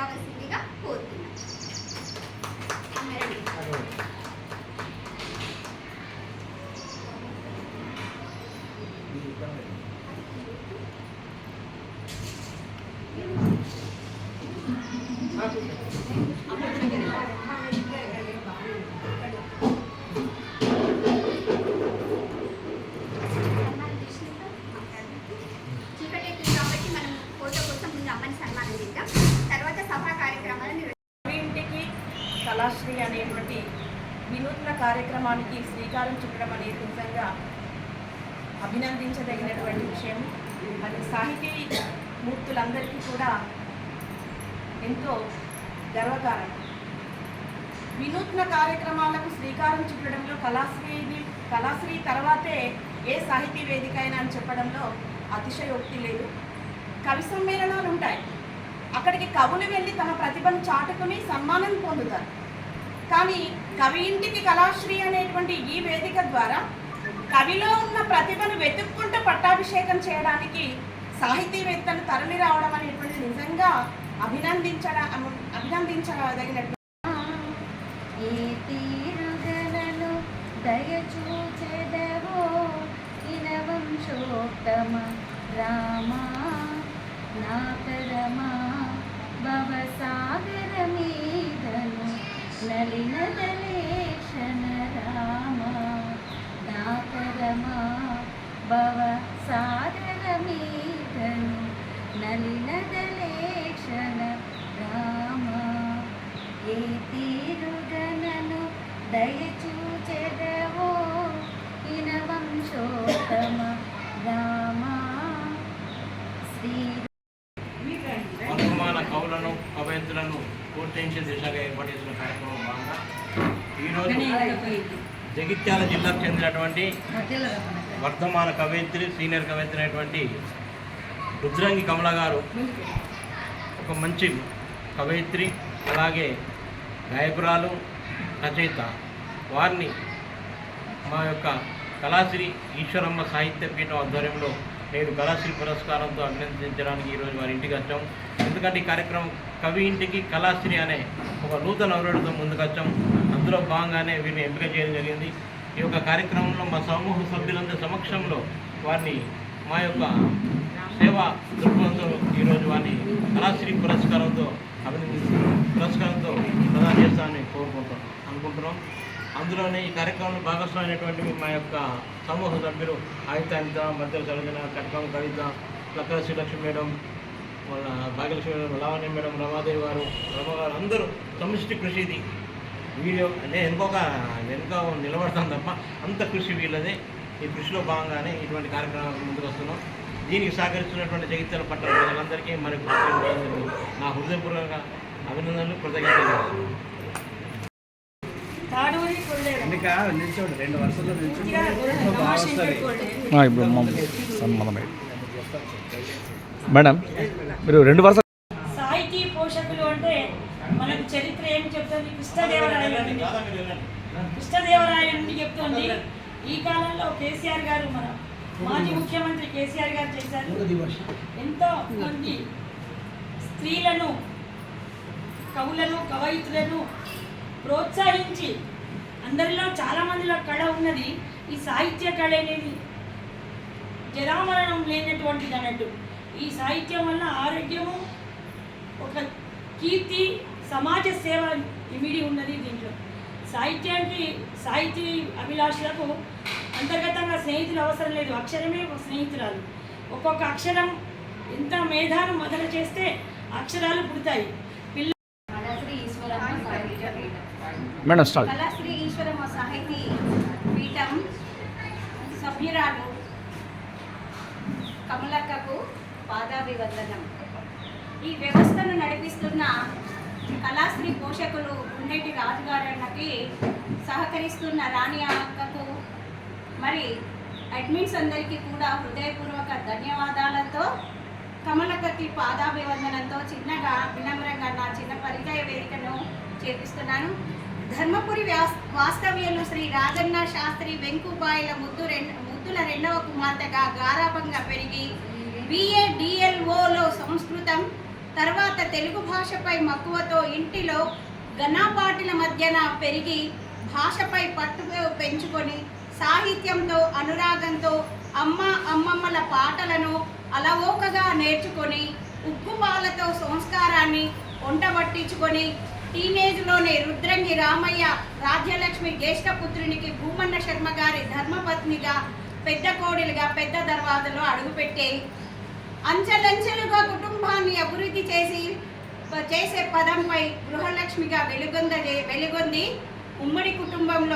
రావాల్సిందిగా కోరుతున్నాను Thank you. అనేటువంటి వినూత్న కార్యక్రమానికి శ్రీకారం చుట్టడం అనేది నిజంగా అభినందించదగినటువంటి విషయం. అది సాహితీ మూర్తులందరికీ కూడా ఎంతో గర్వకారణం. వినూత్న కార్యక్రమాలకు శ్రీకారం చుట్టడంలో కళాశ్రీని కళాశ్రీ తర్వాతే ఏ సాహితీ వేదిక అయినా అని చెప్పడంలో అతిశయోక్తి లేదు. కవి సమ్మేళనాలు ఉంటాయి అక్కడికి కవులు వెళ్ళి తమ ప్రతిభను చాటుకుని సన్మానం పొందుతారు. కానీ కవి ఇంటికి కళాశ్రీ అనేటువంటి ఈ వేదిక ద్వారా కవిలో ఉన్న ప్రతిభను వెతుక్కుంటూ పట్టాభిషేకం చేయడానికి సాహితీవేత్తలు తరలి రావడం అనేటువంటి నిజంగా అభినందించడ అభినందించదగినట్టు దయచూచెదవో రామా నా పరమా దయచూచెదవో ఇనవంశోత్తమ రామా. శ్రీ వర్తమాన కవులను కవయంతులను ప్రోత్సహించే దిశగా ఏర్పాటు చేసిన కార్యక్రమం భాగంగా ఈరోజు జగిత్యాల జిల్లాకు చెందినటువంటి వర్ధమాన కవయిత్రి సీనియర్ కవయిత్రి అయినటువంటి రుద్రంగి కమల గారు ఒక మంచి కవయిత్రి అలాగే గాయకురాలు రచయిత వారిని మా యొక్క కళాశ్రీ ఈశ్వరమ్మ సాహిత్య పీఠం ఆధ్వర్యంలో నేను కళాశ్రీ పురస్కారంతో అభినందించడానికి ఈరోజు వారి ఇంటికి వచ్చాం. ఎందుకంటే ఈ కార్యక్రమం కవి ఇంటికి కళాశ్రీ అనే ఒక నూతన అవరుడితో ముందుకు వచ్చాం. అందులో భాగంగానే వీరిని ఎంపిక చేయడం జరిగింది. ఈ యొక్క కార్యక్రమంలో మా సమూహ సభ్యులందరి సమక్షంలో వారిని మా యొక్క సేవా దృక్పథంతో ఈరోజు వారిని కళాశ్రీ పురస్కారంతో అభినందిస్తున్నాం పురస్కారంతో ప్రధాన చేస్తామని అనుకుంటున్నాం. అందులోనే ఈ కార్యక్రమంలో భాగస్వామైనటువంటి మా యొక్క సమూహ సభ్యులు ఆయుతానిత మధ్యలో మధ్య సరోజన కట్కం కవిత లక్క శ్రీలక్ష్మి మేడం వాళ్ళ భాగ్యలక్ష్మి మేడం లావణ్య మేడం రమాదేవి గారు రమగారు అందరూ సమిష్టి కృషి ఇది. వీడియో నేను వెనుకోక వెనుక నిలబడతాను తప్ప అంత కృషి వీళ్ళదే. ఈ కృషిలో భాగంగానే ఇటువంటి కార్యక్రమాలకు ముందుకు వస్తున్నాం. దీనికి సహకరిస్తున్నటువంటి జగిత్యాల పట్ల ప్రజలందరికీ మరి నా హృదయపూర్వక అభినందనలు కృతజ్ఞతలు. ఇప్పుడు మా సన్మానమే మేడం మీరు రెండు వరుస సాహితీ పోషకులు అంటే మనకు చరిత్ర ఏం చెప్తుంది? కృష్ణదేవరాయలు నుండి కృష్ణదేవరాయలు చెప్తుంది. ఈ కాలంలో కేసీఆర్ గారు మన మాజీ ముఖ్యమంత్రి కేసీఆర్ గారు చేశారు. ఎంతో మంది స్త్రీలను కవులను కవయితులను ప్రోత్సహించి అందరిలో చాలా మందిలో కళ ఉన్నది ఈ సాహిత్య కళ అనేది జరామరణం లేనటువంటిది అన్నట్టు. ఈ సాహిత్యం వల్ల ఆరోగ్యము ఒక కీర్తి సమాజ సేవ ఇమిడి ఉన్నది దీంట్లో. సాహిత్యానికి సాహితీ అభిలాషులకు అంతర్గతంగా స్నేహితులు అవసరం లేదు. అక్షరమే ఒక స్నేహితురాలు. ఒక్కొక్క అక్షరం ఎంత మేధాను మొదలు చేస్తే అక్షరాలు పుడతాయి పిల్ల కళాశ్రీ ఈశ్వరమ్మ సాహిత్య పీఠం మేడం స్టార్ట్ కళాశ్రీ ఈశ్వరమ్మ సాహితీ పీఠం సభ్యురాలు కమలక్కకు పాదాభివందనం. ఈ వ్యవస్థను నడిపిస్తున్న కళాశ్రీ పోషకులు ఉండేటి రాజుగారన్నకి సహకరిస్తున్న రాణి అక్కకు మరి అడ్మిన్స్ అందరికీ కూడా హృదయపూర్వక ధన్యవాదాలతో కమలక్కకి పాదాభివందనంతో చిన్నగా వినమ్రంగా నా చిన్న పరిచయ వేదికను చేపిస్తున్నాను. ధర్మపురి వ్యాస్ శ్రీ రాజన్న శాస్త్రి వెంకుబాయిల ముద్దు రెండు ముద్దుల రెండవ కుమార్తెగా గారాభంగా పెరిగి బిఏ డిఎల్ఓలో సంస్కృతం తర్వాత తెలుగు భాషపై మక్కువతో ఇంటిలో ఘనాపాటిల మధ్యన పెరిగి భాషపై పట్టు పెంచుకొని సాహిత్యంతో అనురాగంతో అమ్మ అమ్మమ్మల పాటలను అలవోకగా నేర్చుకొని ఉప్పుపాలతో సంస్కారాన్ని వంటబట్టించుకొని టీనేజ్లోనే రుద్రంగి రామయ్య రాజ్యలక్ష్మి జ్యేష్ఠపుత్రునికి భూమన్న శర్మ గారి ధర్మపత్నిగా పెద్ద కోడిలుగా పెద్ద దర్వాజలో అడుగుపెట్టే అంచెలంచెలుగా కుటుంబాన్ని అభివృద్ధి చేసి చేసే పదంపై గృహలక్ష్మిగా వెలుగొంద వెలుగొంది ఉమ్మడి కుటుంబంలో